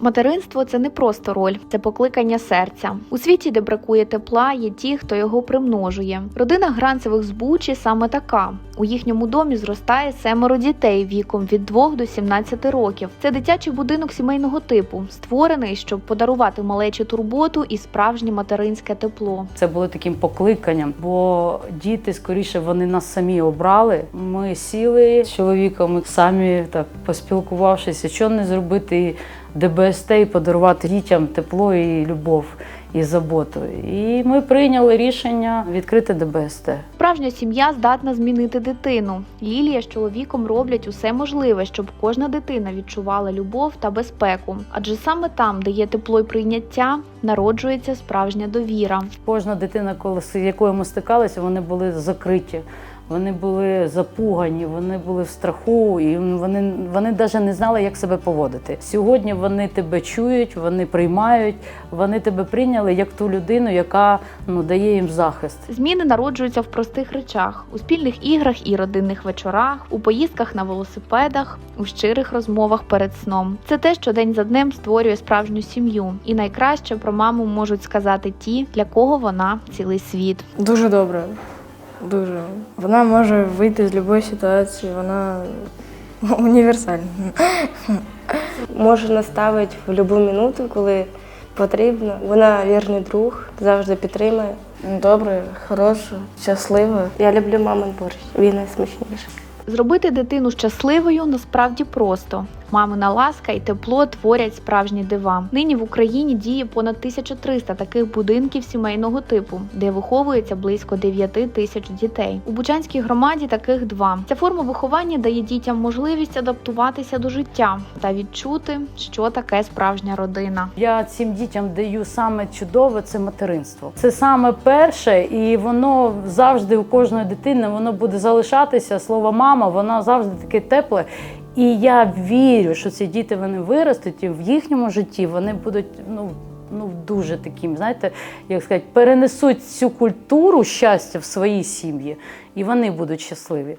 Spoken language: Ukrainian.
Материнство це не просто роль, це покликання серця. У світі, де бракує тепла, є ті, хто його примножує. Родина Гранцевих з Бучі саме така. У їхньому домі зростає семеро дітей віком від 2 до 17 років. Це дитячий будинок сімейного типу, створений, щоб подарувати малечі турботу і справжнє материнське тепло. Це було таким покликанням, бо діти скоріше вони нас самі обрали. Ми сіли з чоловіком самі так поспілкувавшися, що не зробити ДБСТ і подарувати дітям тепло і любов і заботу. І ми прийняли рішення відкрити ДБСТ. Справжня сім'я здатна змінити дитину. Лілія з чоловіком роблять усе можливе, щоб кожна дитина відчувала любов та безпеку. Адже саме там, де є тепло й прийняття, народжується справжня довіра. Кожна дитина, коли з якою ми стикалися, вони були закриті. Вони були запугані, вони були в страху, і вони, вони навіть не знали, як себе поводити. Сьогодні вони тебе чують, вони приймають, вони тебе прийняли як ту людину, яка ну, дає їм захист. Зміни народжуються в простих речах: у спільних іграх і родинних вечорах, у поїздках на велосипедах, у щирих розмовах перед сном. Це те, що день за днем створює справжню сім'ю. І найкраще про маму можуть сказати ті, для кого вона цілий світ. Дуже добре. Дуже. Вона може вийти з будь-якої ситуації, вона універсальна. Може наставити в будь-яку минуту, коли потрібно. Вона вірний друг, завжди підтримує. Добре, хороша, щаслива. Я люблю мамин борщ, він найсмачніший. Зробити дитину щасливою насправді просто. Мамина ласка і тепло творять справжні дива. Нині в Україні діє понад 1300 таких будинків сімейного типу, де виховується близько 9 тисяч дітей. У Бучанській громаді таких два. Ця форма виховання дає дітям можливість адаптуватися до життя та відчути, що таке справжня родина. Я цим дітям даю саме чудове це материнство. Це саме перше, і воно завжди у кожної дитини воно буде залишатися. Слово мама, воно завжди таке тепле. І я вірю, що ці діти вони виростуть і в їхньому житті вони будуть ну. Ну, дуже таким, знаєте, як сказати, перенесуть цю культуру щастя в свої сім'ї, і вони будуть щасливі.